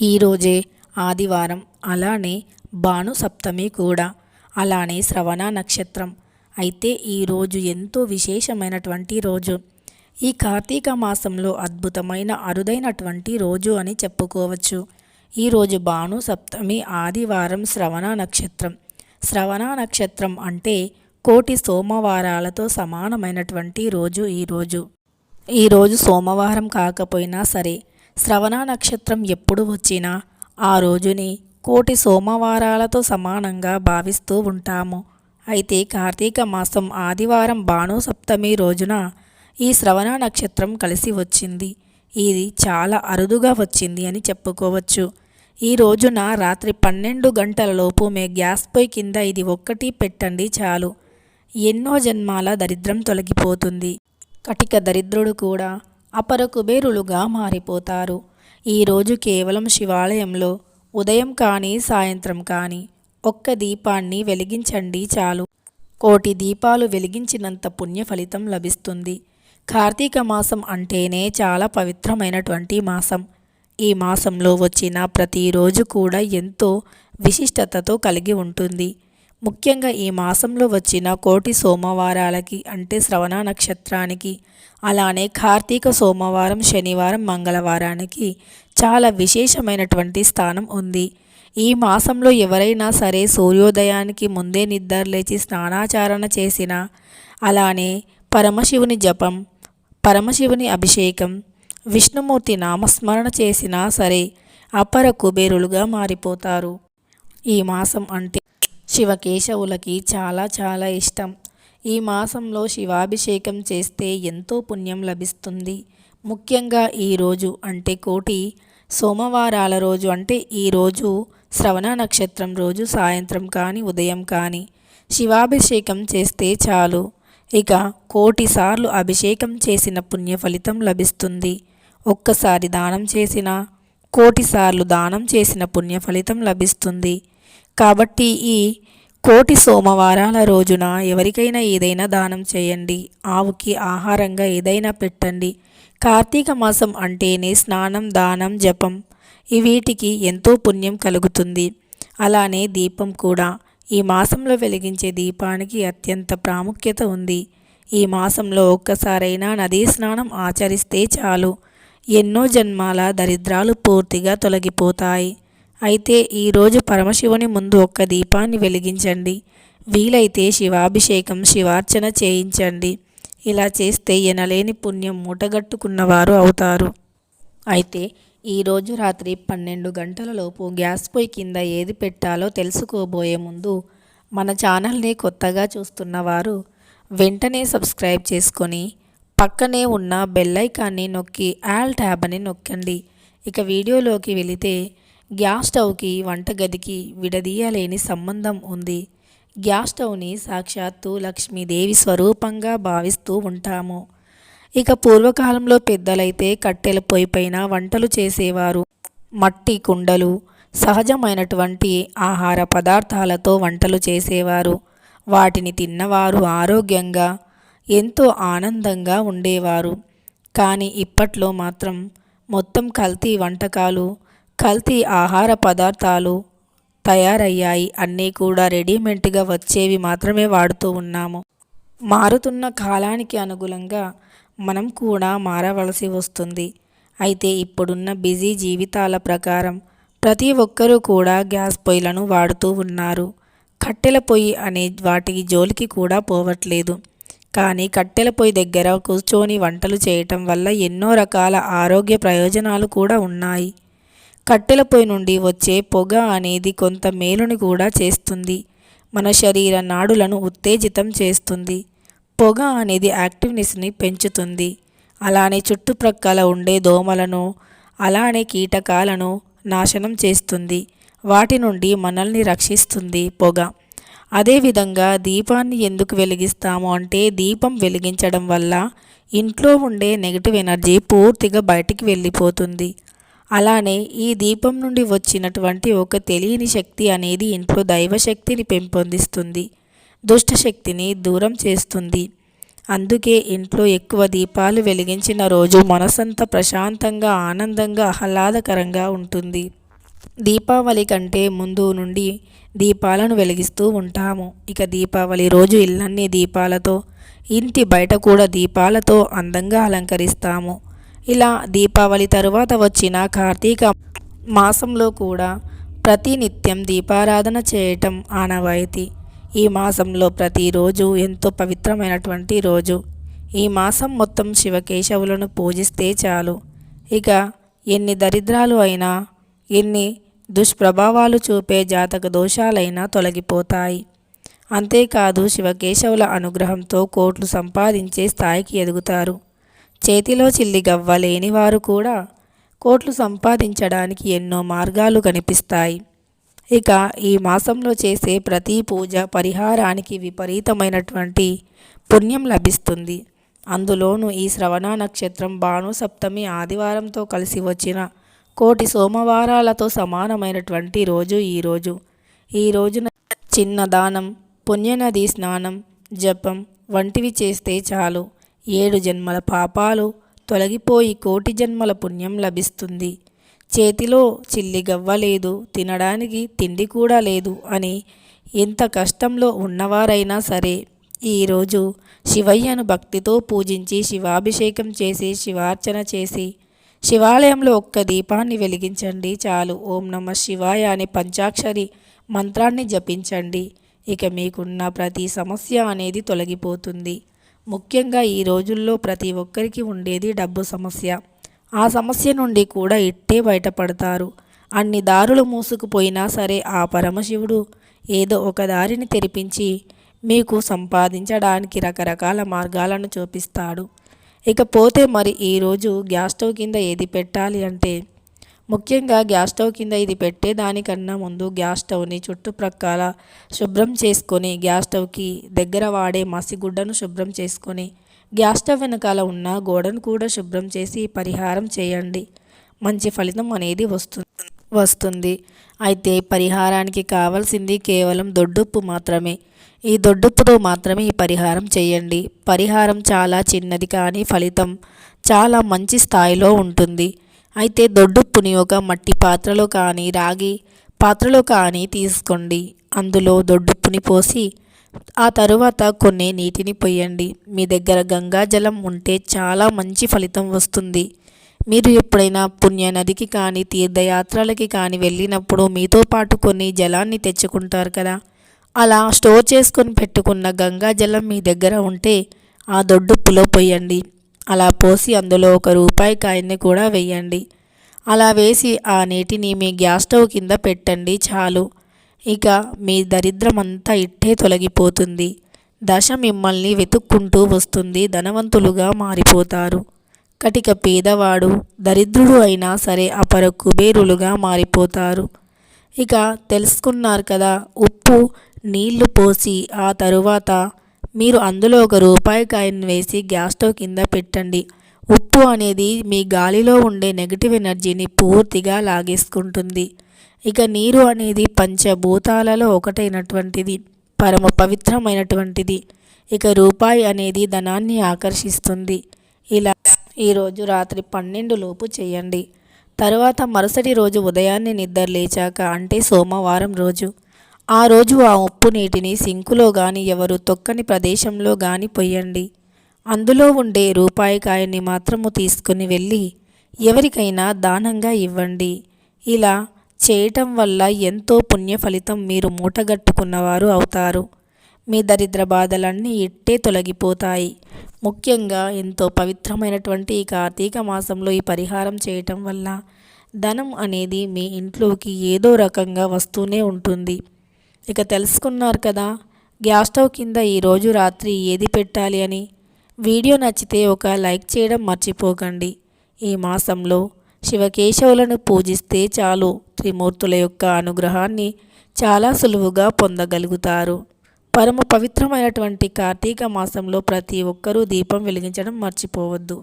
ఈరోజే ఆదివారం అలానే భాను సప్తమి కూడా అలానే శ్రవణ నక్షత్రం. అయితే ఈరోజు ఎంతో విశేషమైనటువంటి రోజు. ఈ కార్తీక మాసంలో అద్భుతమైన అరుదైనటువంటి రోజు అని చెప్పుకోవచ్చు. ఈరోజు భాను సప్తమి ఆదివారం శ్రవణ నక్షత్రం. శ్రవణ నక్షత్రం అంటే కోటి సోమవారాలతో సమానమైనటువంటి రోజు ఈరోజు ఈరోజు సోమవారం కాకపోయినా సరే శ్రవణ నక్షత్రం ఎప్పుడు వచ్చినా ఆ రోజుని కోటి సోమవారాలతో సమానంగా భావిస్తూ ఉంటాము. అయితే కార్తీక మాసం ఆదివారం భాను సప్తమి రోజున ఈ శ్రవణ నక్షత్రం కలిసి వచ్చింది. ఇది చాలా అరుదుగా వచ్చింది అని చెప్పుకోవచ్చు. ఈ రోజున రాత్రి పన్నెండు గంటల లోపు మే గ్యాస్ పొయ్యి కింద ఇది ఒక్కటి పెట్టండి చాలు. ఎన్నో జన్మాల దరిద్రం తొలగిపోతుంది. కటిక దరిద్రుడు కూడా అపర కుబేరులుగా మారిపోతారు. ఈరోజు కేవలం శివాలయంలో ఉదయం కానీ సాయంత్రం కానీ ఒక్క దీపాన్ని వెలిగించండి చాలు. కోటి దీపాలు వెలిగించినంత పుణ్య ఫలితం లభిస్తుంది. కార్తీక మాసం అంటేనే చాలా పవిత్రమైనటువంటి మాసం. ఈ మాసంలో వచ్చిన ప్రతిరోజు కూడా ఎంతో విశిష్టతతో కలిగి ఉంటుంది. ముఖ్యంగా ఈ మాసంలో వచ్చిన కోటి సోమవారాలకి అంటే శ్రవణ నక్షత్రానికి అలానే కార్తీక సోమవారం శనివారం మంగళవారానికి చాలా విశేషమైనటువంటి స్థానం ఉంది. ఈ మాసంలో ఎవరైనా సరే సూర్యోదయానికి ముందే నిద్ర లేచి స్నానాచారణ చేసిన అలానే పరమశివుని జపం పరమశివుని అభిషేకం విష్ణుమూర్తి నామస్మరణ చేసినా సరే అపర కుబేరులుగా మారిపోతారు. ఈ మాసం అంటే శివకేశవులకి చాలా చాలా ఇష్టం. ఈ మాసంలో శివాభిషేకం చేస్తే ఎంతో పుణ్యం లభిస్తుంది. ముఖ్యంగా ఈరోజు అంటే కోటి సోమవారాల రోజు అంటే ఈరోజు శ్రవణ నక్షత్రం రోజు సాయంత్రం కానీ ఉదయం కానీ శివాభిషేకం చేస్తే చాలు. ఇక కోటిసార్లు అభిషేకం చేసిన పుణ్య ఫలితం లభిస్తుంది. ఒక్కసారి దానం చేసిన కోటిసార్లు దానం చేసిన పుణ్య ఫలితం లభిస్తుంది. కాబట్టి ఈ కోటి సోమవారాల రోజున ఎవరికైనా ఏదైనా దానం చేయండి. ఆవుకి ఆహారంగా ఏదైనా పెట్టండి. కార్తీక మాసం అంటేనే స్నానం దానం జపం. ఈ వీటికి ఎంతో పుణ్యం కలుగుతుంది. అలానే దీపం కూడా. ఈ మాసంలో వెలిగించే దీపానికి అత్యంత ప్రాముఖ్యత ఉంది. ఈ మాసంలో ఒక్కసారైనా నదీ స్నానం ఆచరిస్తే చాలు. ఎన్నో జన్మాల దరిద్రాలు పూర్తిగా తొలగిపోతాయి. అయితే ఈరోజు పరమశివుని ముందు ఒక్క దీపాన్ని వెలిగించండి. వీలైతే శివాభిషేకం శివార్చన చేయించండి. ఇలా చేస్తే ఎనలేని పుణ్యం మూటగట్టుకున్నవారు అవుతారు. అయితే ఈరోజు రాత్రి పన్నెండు గంటలలోపు గ్యాస్ పొయ్యి కింద ఏది పెట్టాలో తెలుసుకోబోయే ముందు మన ఛానల్ని కొత్తగా చూస్తున్నవారు వెంటనే సబ్స్క్రైబ్ చేసుకొని పక్కనే ఉన్న బెల్లైకాన్ని నొక్కి ఆల్ ట్యాబ్ అని నొక్కండి. ఇక వీడియోలోకి వెళితే గ్యాస్ స్టవ్కి వంటగదికి విడదీయలేని సంబంధం ఉంది. గ్యాస్ స్టవ్ని సాక్షాత్తు లక్ష్మీదేవి స్వరూపంగా భావిస్తూ ఉంటాము. ఇక పూర్వకాలంలో పెద్దలైతే కట్టెల పొయ్యి పైన వంటలు చేసేవారు. మట్టి కుండలు సహజమైనటువంటి ఆహార పదార్థాలతో వంటలు చేసేవారు. వాటిని తిన్నవారు ఆరోగ్యంగా ఎంతో ఆనందంగా ఉండేవారు. కానీ ఇప్పట్లో మాత్రం మొత్తం కల్తీ వంటకాలు కల్తీ ఆహార పదార్థాలు తయారయ్యాయి. అన్నీ కూడా రెడీమేడ్గా వచ్చేవి మాత్రమే వాడుతూ ఉన్నాము. మారుతున్న కాలానికి అనుగుణంగా మనం కూడా మారవలసి వస్తుంది. అయితే ఇప్పుడున్న బిజీ జీవితాల ప్రకారం ప్రతి ఒక్కరూ కూడా గ్యాస్ పొయ్యిలను వాడుతూ ఉన్నారు. కట్టెల పొయ్యి అనే వాటికి జోలికి కూడా పోవట్లేదు. కానీ కట్టెల పొయ్యి దగ్గర కూర్చొని వంటలు చేయటం వల్ల ఎన్నో రకాల ఆరోగ్య ప్రయోజనాలు కూడా ఉన్నాయి. కట్టెల పొయ్యి నుండి వచ్చే పొగ అనేది కొంత మేలుని కూడా చేస్తుంది. మన శరీర నాడులను ఉత్తేజితం చేస్తుంది. పొగ అనేది యాక్టివ్నెస్ని పెంచుతుంది. అలానే చుట్టుప్రక్కల ఉండే దోమలను అలానే కీటకాలను నాశనం చేస్తుంది. వాటి నుండి మనల్ని రక్షిస్తుంది పొగ. అదేవిధంగా దీపాన్ని ఎందుకు వెలిగిస్తాము అంటే దీపం వెలిగించడం వల్ల ఇంట్లో ఉండే నెగిటివ్ ఎనర్జీ పూర్తిగా బయటికి వెళ్ళిపోతుంది. అలానే ఈ దీపం నుండి వచ్చినటువంటి ఒక తెలియని శక్తి అనేది ఇంట్లో దైవశక్తిని పెంపొందిస్తుంది. దుష్టశక్తిని దూరం చేస్తుంది. అందుకే ఇంట్లో ఎక్కువ దీపాలు వెలిగించిన రోజు మనసంతా ప్రశాంతంగా ఆనందంగా ఆహ్లాదకరంగా ఉంటుంది. దీపావళి కంటే ముందు నుండి దీపాలను వెలిగిస్తూ ఉంటాము. ఇక దీపావళి రోజు ఇళ్ళన్నీ దీపాలతో ఇంటి బయట కూడా దీపాలతో అందంగా అలంకరిస్తాము. ఇలా దీపావళి తరువాత వచ్చిన కార్తీక మాసంలో కూడా ప్రతినిత్యం దీపారాధన చేయటం ఆనవాయితీ. ఈ మాసంలో ప్రతిరోజు ఎంతో పవిత్రమైనటువంటి రోజు. ఈ మాసం మొత్తం శివకేశవులను పూజిస్తే చాలు. ఇక ఎన్ని దరిద్రాలు అయినా ఎన్ని దుష్ప్రభావాలు చూపే జాతక దోషాలైనా తొలగిపోతాయి. అంతేకాదు శివకేశవుల అనుగ్రహంతో కోట్లు సంపాదించే స్థాయికి ఎదుగుతారు. చేతిలో చిల్లి గవ్వ లేని వారు కూడా కోట్లు సంపాదించడానికి ఎన్నో మార్గాలు కనిపిస్తాయి. ఇక ఈ మాసంలో చేసే ప్రతి పూజ పరిహారానికి విపరీతమైనటువంటి పుణ్యం లభిస్తుంది. అందులోనూ ఈ శ్రవణ నక్షత్రం భాను సప్తమి ఆదివారంతో కలిసి వచ్చిన కోటి సోమవారాలతో సమానమైనటువంటి రోజు ఈరోజు ఈ రోజున చిన్న దానం పుణ్యనది స్నానం జపం వంటివి చేస్తే చాలు. ఏడు జన్మల పాపాలు తొలగిపోయి కోటి జన్మల పుణ్యం లభిస్తుంది. చేతిలో చిల్లి గవ్వ లేదు తినడానికి తిండి కూడా లేదు అని ఎంత కష్టంలో ఉన్నవారైనా సరే ఈరోజు శివయ్యను భక్తితో పూజించి శివాభిషేకం చేసి శివార్చన చేసి శివాలయంలో ఒక్క దీపాన్ని వెలిగించండి చాలు. ఓం నమ శివాయ అనే పంచాక్షరి మంత్రాన్ని జపించండి. ఇక మీకున్న ప్రతి సమస్య అనేది తొలగిపోతుంది. ముఖ్యంగా ఈ రోజుల్లో ప్రతి ఒక్కరికి ఉండేది డబ్బు సమస్య. ఆ సమస్య నుండి కూడా ఇట్టే బయటపడతారు. అన్ని దారులు మూసుకుపోయినా సరే ఆ పరమశివుడు ఏదో ఒక దారిని తెరిపించి మీకు సంపాదించడానికి రకరకాల మార్గాలను చూపిస్తాడు. ఇకపోతే మరి ఈరోజు గ్యాస్ స్టవ్ కింద ఏది పెట్టాలి అంటే ముఖ్యంగా గ్యాస్ స్టవ్ కింద ఇది పెట్టే దానికన్నా ముందు గ్యాస్ స్టవ్ని చుట్టుప్రక్కల శుభ్రం చేసుకొని గ్యాస్ స్టవ్కి దగ్గర వాడే మసిగుడ్డను శుభ్రం చేసుకొని గ్యాస్ స్టవ్ వెనకాల ఉన్న గోడను కూడా శుభ్రం చేసి పరిహారం చేయండి. మంచి ఫలితం అనేది వస్తుంది వస్తుంది. అయితే పరిహారానికి కావాల్సింది కేవలం దొడ్డుప్పు మాత్రమే. ఈ దొడ్డుప్పుతో మాత్రమే ఈ పరిహారం చేయండి. పరిహారం చాలా చిన్నది కానీ ఫలితం చాలా మంచి స్థాయిలో ఉంటుంది. అయితే దొడ్డుప్పుని ఒక మట్టి పాత్రలో కానీ రాగి పాత్రలో కానీ తీసుకోండి. అందులో దొడ్డుప్పుని పోసి ఆ తరువాత కొన్ని నీటిని పొయ్యండి. మీ దగ్గర గంగా జలం ఉంటే చాలా మంచి ఫలితం వస్తుంది. మీరు ఎప్పుడైనా పుణ్య నదికి కానీ తీర్థయాత్రలకి కానీ వెళ్ళినప్పుడు మీతో పాటు కొన్ని జలాన్ని తెచ్చుకుంటారు కదా? అలా స్టోర్ చేసుకొని పెట్టుకున్న గంగా జలం మీ దగ్గర ఉంటే ఆ దొడ్డుప్పులో పొయ్యండి. అలా పోసి అందులో ఒక రూపాయి కాయన్ని కూడా వేయండి అలా వేసి ఆ నీటిని మీ గ్యాస్ స్టవ్ కింద పెట్టండి చాలు. ఇక మీ దరిద్రమంతా ఇట్టే తొలగిపోతుంది. దశ మిమ్మల్ని వెతుక్కుంటూ వస్తుంది. ధనవంతులుగా మారిపోతారు. కటిక పేదవాడు దరిద్రుడు అయినా సరే అపర కుబేరులుగా మారిపోతారు. ఇక తెలుసుకున్నారు కదా ఉప్పు నీళ్ళు పోసి ఆ తరువాత మీరు అందులో ఒక రూపాయి కాయిన్ వేసి గ్యాస్ స్టవ్ కింద పెట్టండి. ఉప్పు అనేది మీ గాలిలో ఉండే నెగిటివ్ ఎనర్జీని పూర్తిగా లాగేసుకుంటుంది. ఇక నీరు అనేది పంచభూతాలలో ఒకటైనటువంటిది పరమ పవిత్రమైనటువంటిది. ఇక రూపాయి అనేది ధనాన్ని ఆకర్షిస్తుంది. ఇలా ఈరోజు రాత్రి పన్నెండు లోపు చేయండి. తర్వాత మరుసటి రోజు ఉదయాన్నే నిద్ర లేచాక అంటే సోమవారం రోజు ఆ రోజు ఆ ఉప్పు నీటిని సింకులో కానీ ఎవరు తొక్కని ప్రదేశంలో గాని పొయ్యండి. అందులో ఉండే రూపాయి కాయని మాత్రము తీసుకుని వెళ్ళి ఎవరికైనా దానంగా ఇవ్వండి. ఇలా చేయటం వల్ల ఎంతో పుణ్య ఫలితం మీరు మూటగట్టుకున్నవారు అవుతారు. మీ దరిద్ర బాధలన్నీ ఇట్టే తొలగిపోతాయి. ముఖ్యంగా ఎంతో పవిత్రమైనటువంటి ఈ కార్తీక మాసంలో ఈ పరిహారం చేయటం వల్ల ధనం అనేది మీ ఇంట్లోకి ఏదో రకంగా వస్తూనే ఉంటుంది. ఇక తెలుసుకున్నారు కదా గ్యాస్ స్టవ్ కింద ఈరోజు రాత్రి ఏది పెట్టాలి అని. వీడియో నచ్చితే ఒక లైక్ చేయడం మర్చిపోకండి. ఈ మాసంలో శివకేశవులను పూజిస్తే చాలు త్రిమూర్తుల యొక్క అనుగ్రహాన్ని చాలా సులువుగా పొందగలుగుతారు. పరమ పవిత్రమైనటువంటి కార్తీక మాసంలో ప్రతి ఒక్కరూ దీపం వెలిగించడం మర్చిపోవద్దు.